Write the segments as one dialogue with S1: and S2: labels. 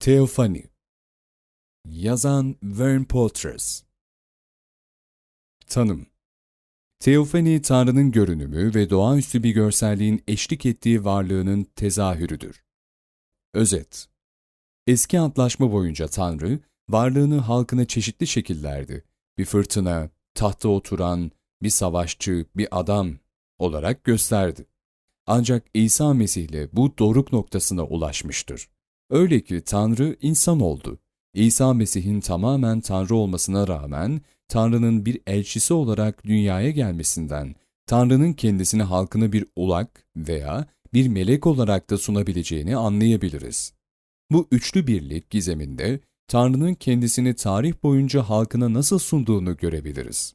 S1: Theophany Yazan Vern Poitras Tanım Teofani, Tanrı'nın görünümü ve doğaüstü bir görselliğin eşlik ettiği varlığının tezahürüdür. Özet Eski antlaşma boyunca Tanrı, varlığını halkına çeşitli şekillerde, bir fırtına, tahta oturan, bir savaşçı, bir adam olarak gösterdi. Ancak İsa Mesih ile bu doruk noktasına ulaşmıştır. Öyle ki Tanrı insan oldu. İsa Mesih'in tamamen Tanrı olmasına rağmen Tanrı'nın bir elçisi olarak dünyaya gelmesinden, Tanrı'nın kendisini halkına bir ulak veya bir melek olarak da sunabileceğini anlayabiliriz. Bu üçlü birlik gizeminde Tanrı'nın kendisini tarih boyunca halkına nasıl sunduğunu görebiliriz.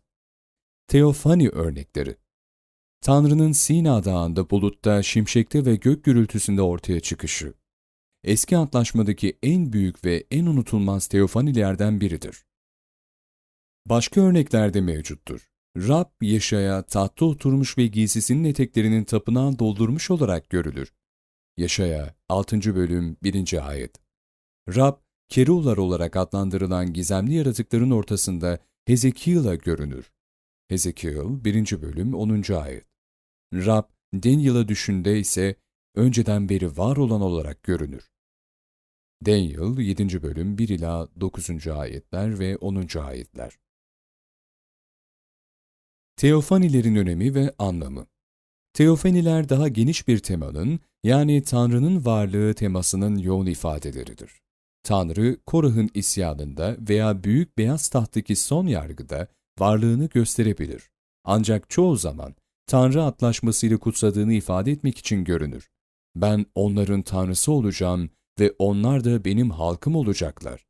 S1: Teofani örnekleri Tanrı'nın Sina Dağı'nda bulutta, şimşekte ve gök gürültüsünde ortaya çıkışı. Eski Antlaşma'daki en büyük ve en unutulmaz teofanilerden biridir. Başka örnekler de mevcuttur. Rab Yaşaya tahta oturmuş ve giysisinin eteklerinin tapınağı doldurmuş olarak görülür. Yaşaya 6. bölüm 1. ayet. Rab, Kerular olarak adlandırılan gizemli yaratıkların ortasında Hezekiel'a görünür. Hezekiel 1. bölüm 10. ayet. Rab, Daniel'a düşünde ise önceden beri var olan olarak görünür. Daniel 7. bölüm 1 ila 9. ayetler ve 10. ayetler. Teofanilerin önemi ve anlamı Teofaniler daha geniş bir temanın, yani Tanrı'nın varlığı temasının yoğun ifadeleridir. Tanrı, Korah'ın isyanında veya Büyük Beyaz Taht'taki son yargıda varlığını gösterebilir. Ancak çoğu zaman Tanrı atlaşmasıyla kutsadığını ifade etmek için görünür. Ben onların Tanrısı olacağım ve onlar da benim halkım olacaklar.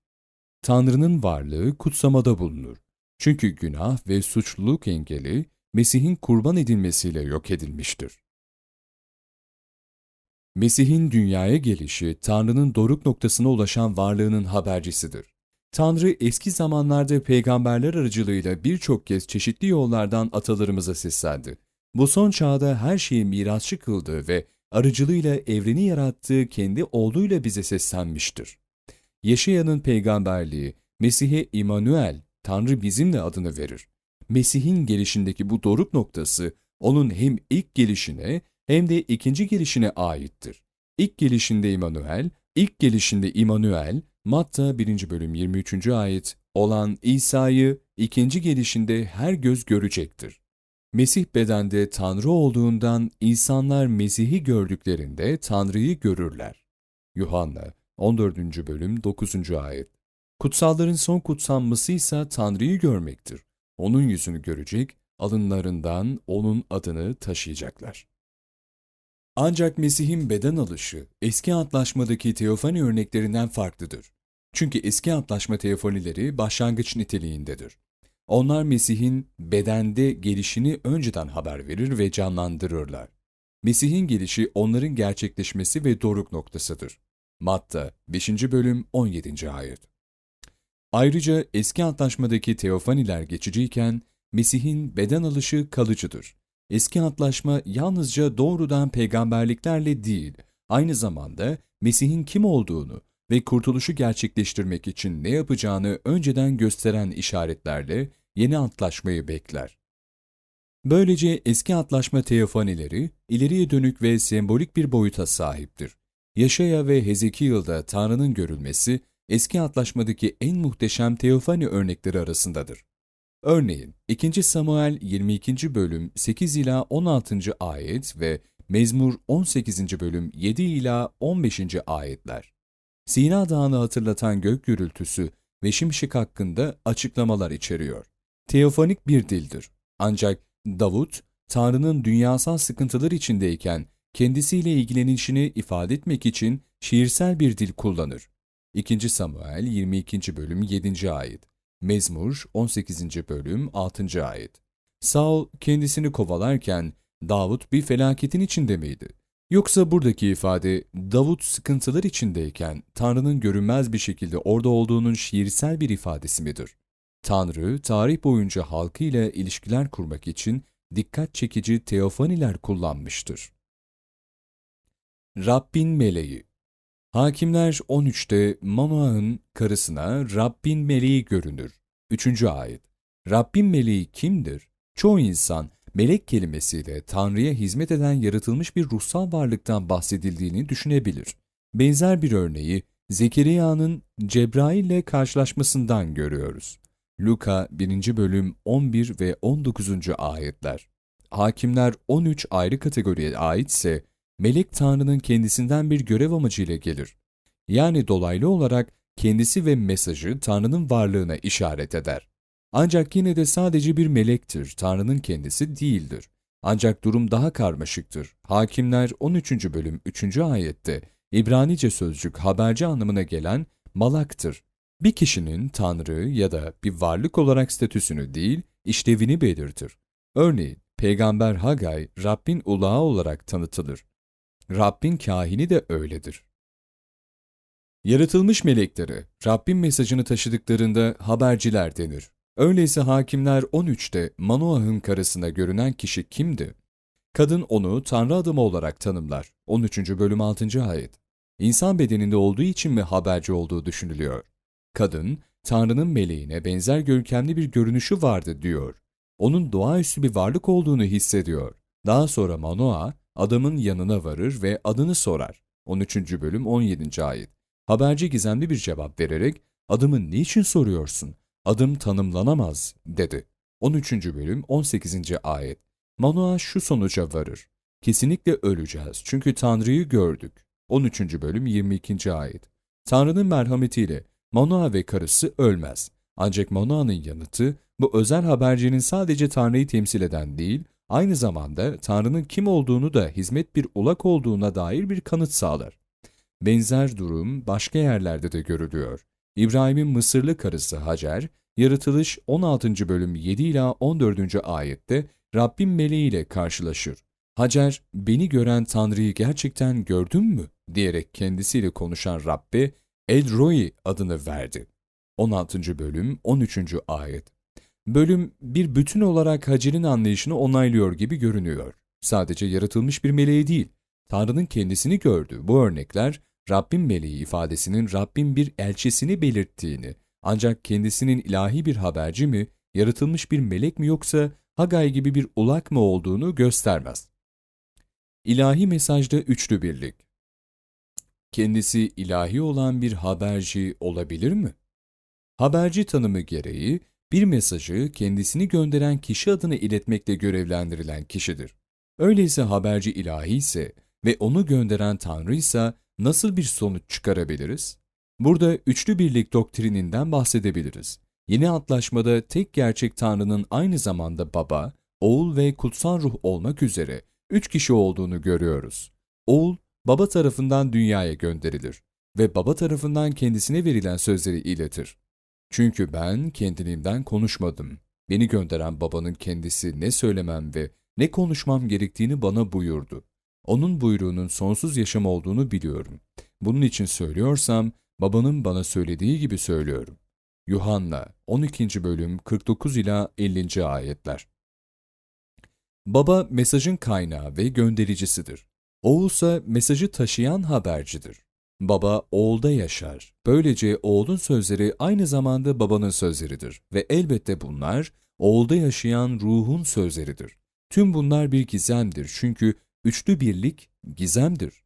S1: Tanrı'nın varlığı kutsamada bulunur. Çünkü günah ve suçluluk engeli Mesih'in kurban edilmesiyle yok edilmiştir. Mesih'in dünyaya gelişi, Tanrı'nın doruk noktasına ulaşan varlığının habercisidir. Tanrı eski zamanlarda peygamberler aracılığıyla birçok kez çeşitli yollardan atalarımıza seslendi. Bu son çağda her şeyi mirasçı kıldı ve aracılığıyla evreni yarattığı kendi oğluyla bize seslenmiştir. Yaşayanın peygamberliği, Mesih'e İmanuel, Tanrı bizimle adını verir. Mesih'in gelişindeki bu doruk noktası, onun hem ilk gelişine hem de ikinci gelişine aittir. İlk gelişinde İmanuel, ilk gelişinde İmanuel, Matta 1. bölüm 23. ayet olan İsa'yı ikinci gelişinde her göz görecektir. Mesih bedende Tanrı olduğundan insanlar Mesih'i gördüklerinde Tanrı'yı görürler. Yuhanna 14. bölüm 9. ayet Kutsalların son kutsanması ise Tanrı'yı görmektir. Onun yüzünü görecek, alınlarından onun adını taşıyacaklar. Ancak Mesih'in beden alışı eski antlaşmadaki teofani örneklerinden farklıdır. Çünkü eski antlaşma teofanileri başlangıç niteliğindedir. Onlar Mesih'in bedende gelişini önceden haber verir ve canlandırırlar. Mesih'in gelişi onların gerçekleşmesi ve doruk noktasıdır. Matta 5. bölüm 17. ayet. Ayrıca eski antlaşmadaki teofaniler geçiciyken Mesih'in beden alışı kalıcıdır. Eski antlaşma yalnızca doğrudan peygamberliklerle değil, aynı zamanda Mesih'in kim olduğunu ve kurtuluşu gerçekleştirmek için ne yapacağını önceden gösteren işaretlerle yeni antlaşmayı bekler. Böylece eski antlaşma teofanileri ileriye dönük ve sembolik bir boyuta sahiptir. Yaşaya ve Hezekiel'da Tanrı'nın görülmesi eski antlaşmadaki en muhteşem teofani örnekleri arasındadır. Örneğin 2. Samuel 22. bölüm 8 ila 16. ayet ve Mezmur 18. bölüm 7 ila 15. ayetler. Sina Dağı'nı hatırlatan gök gürültüsü ve şimşek hakkında açıklamalar içeriyor. Teofanik bir dildir. Ancak Davut, Tanrı'nın dünyasal sıkıntılar içindeyken kendisiyle ilgilenişini ifade etmek için şiirsel bir dil kullanır. 2. Samuel 22. bölüm 7. ayet. Mezmur 18. bölüm 6. ayet. Saul kendisini kovalarken Davut bir felaketin içinde miydi? Yoksa buradaki ifade Davut sıkıntılar içindeyken Tanrı'nın görünmez bir şekilde orada olduğunun şiirsel bir ifadesi midir? Tanrı, tarih boyunca halkıyla ilişkiler kurmak için dikkat çekici teofaniler kullanmıştır. Rabbin Meleği Hakimler 13'te Manoah'ın karısına Rabbin meleği görünür. 3. ayet. Rabbin meleği kimdir? Çoğu insan melek kelimesiyle Tanrı'ya hizmet eden yaratılmış bir ruhsal varlıktan bahsedildiğini düşünebilir. Benzer bir örneği Zekeriya'nın Cebrail ile karşılaşmasından görüyoruz. Luka 1. bölüm 11 ve 19. ayetler. Hakimler 13 ayrı kategoriye aitse melek Tanrı'nın kendisinden bir görev amacıyla gelir. Yani dolaylı olarak kendisi ve mesajı Tanrı'nın varlığına işaret eder. Ancak yine de sadece bir melektir, Tanrı'nın kendisi değildir. Ancak durum daha karmaşıktır. Hakimler 13. bölüm 3. ayette İbranice sözcük haberci anlamına gelen malaktır. Bir kişinin Tanrı ya da bir varlık olarak statüsünü değil, işlevini belirtir. Örneğin, Peygamber Hagay, Rabbin ulağı olarak tanıtılır. Rabbin kahini de öyledir. Yaratılmış melekleri, Rabbin mesajını taşıdıklarında haberciler denir. Öyleyse Hakimler 13'te Manoah'ın karısına görünen kişi kimdi? Kadın onu Tanrı adamı olarak tanımlar. 13. bölüm 6. ayet. İnsan bedeninde olduğu için mi haberci olduğu düşünülüyor? Kadın, Tanrı'nın meleğine benzer görkemli bir görünüşü vardı diyor. Onun doğaüstü bir varlık olduğunu hissediyor. Daha sonra Manoah, adamın yanına varır ve adını sorar. 13. bölüm 17. ayet. Haberci gizemli bir cevap vererek, adımı niçin soruyorsun? Adım tanımlanamaz, dedi. 13. bölüm 18. ayet. Manoah şu sonuca varır. Kesinlikle öleceğiz çünkü Tanrı'yı gördük. 13. bölüm 22. ayet. Tanrı'nın merhametiyle Manoah ve karısı ölmez. Ancak Manoah'nın yanıtı bu özel habercinin sadece Tanrı'yı temsil eden değil, aynı zamanda Tanrı'nın kim olduğunu da hizmet bir ulak olduğuna dair bir kanıt sağlar. Benzer durum başka yerlerde de görülüyor. İbrahim'in Mısırlı karısı Hacer, Yaratılış 16. bölüm 7 ila 14. ayette Rabbin meleğiyle karşılaşır. Hacer, beni gören Tanrı'yı gerçekten gördün mü? diyerek kendisiyle konuşan Rabbe El Roi adını verdi. 16. bölüm 13. ayet. Bölüm bir bütün olarak Hacer'in anlayışını onaylıyor gibi görünüyor. Sadece yaratılmış bir meleği değil, Tanrı'nın kendisini gördü. Bu örnekler Rabbin meleği ifadesinin Rabbin bir elçisini belirttiğini, ancak kendisinin ilahi bir haberci mi, yaratılmış bir melek mi yoksa Hagay gibi bir ulak mı olduğunu göstermez. İlahi mesajda üçlü birlik. Kendisi ilahi olan bir haberci olabilir mi? Haberci tanımı gereği bir mesajı kendisini gönderen kişi adına iletmekle görevlendirilen kişidir. Öyleyse haberci ilahi ise ve onu gönderen Tanrı ise nasıl bir sonuç çıkarabiliriz? Burada üçlü birlik doktrininden bahsedebiliriz. Yeni antlaşmada tek gerçek Tanrı'nın aynı zamanda Baba, Oğul ve Kutsal Ruh olmak üzere üç kişi olduğunu görüyoruz. Oğul, Baba tarafından dünyaya gönderilir ve Baba tarafından kendisine verilen sözleri iletir. Çünkü ben kendiliğimden konuşmadım. Beni gönderen Baba'nın kendisi ne söylemem ve ne konuşmam gerektiğini bana buyurdu. Onun buyruğunun sonsuz yaşam olduğunu biliyorum. Bunun için söylüyorsam, babanın bana söylediği gibi söylüyorum. Yuhanna 12. bölüm 49 ila 50. ayetler. Baba mesajın kaynağı ve göndericisidir. Oğul ise mesajı taşıyan habercidir. Baba oğulda yaşar. Böylece oğulun sözleri aynı zamanda babanın sözleridir ve elbette bunlar oğulda yaşayan ruhun sözleridir. Tüm bunlar bir gizemdir çünkü üçlü birlik gizemdir.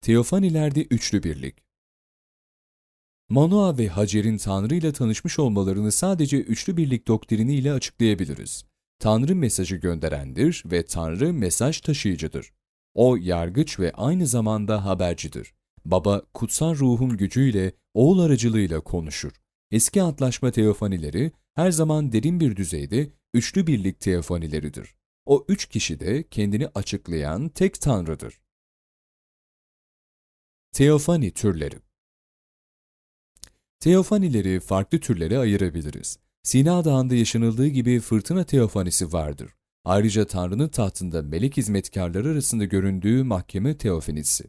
S1: Teofanilerde üçlü birlik Manoa ve Hacer'in Tanrı ile tanışmış olmalarını sadece üçlü birlik doktrini ile açıklayabiliriz. Tanrı mesajı gönderendir ve Tanrı mesaj taşıyıcıdır. O yargıç ve aynı zamanda habercidir. Baba kutsal ruhun gücüyle oğul aracılığıyla konuşur. Eski antlaşma teofanileri her zaman derin bir düzeyde üçlü birlik teofanileridir. O üç kişi de kendini açıklayan tek Tanrı'dır. Teofani türleri Teofanileri farklı türlere ayırabiliriz. Sina Dağı'nda yaşanıldığı gibi fırtına teofanisi vardır. Ayrıca Tanrı'nın tahtında melek hizmetkarları arasında göründüğü mahkeme teofanisi.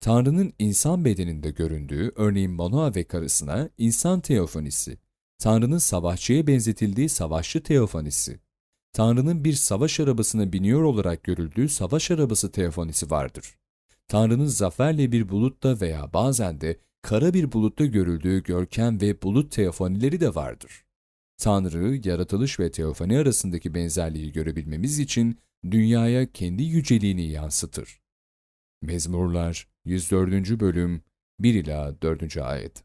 S1: Tanrı'nın insan bedeninde göründüğü, örneğin Manoa ve karısına insan teofanisi. Tanrı'nın savaşçıya benzetildiği savaşçı teofanisi. Tanrı'nın bir savaş arabasına biniyor olarak görüldüğü savaş arabası teofanisi vardır. Tanrı'nın zaferle bir bulutta veya bazen de kara bir bulutta görüldüğü görkem ve bulut teofanileri de vardır. Tanrı, yaratılış ve teofani arasındaki benzerliği görebilmemiz için dünyaya kendi yüceliğini yansıtır. Mezmurlar 104. bölüm 1 ila 4. ayet.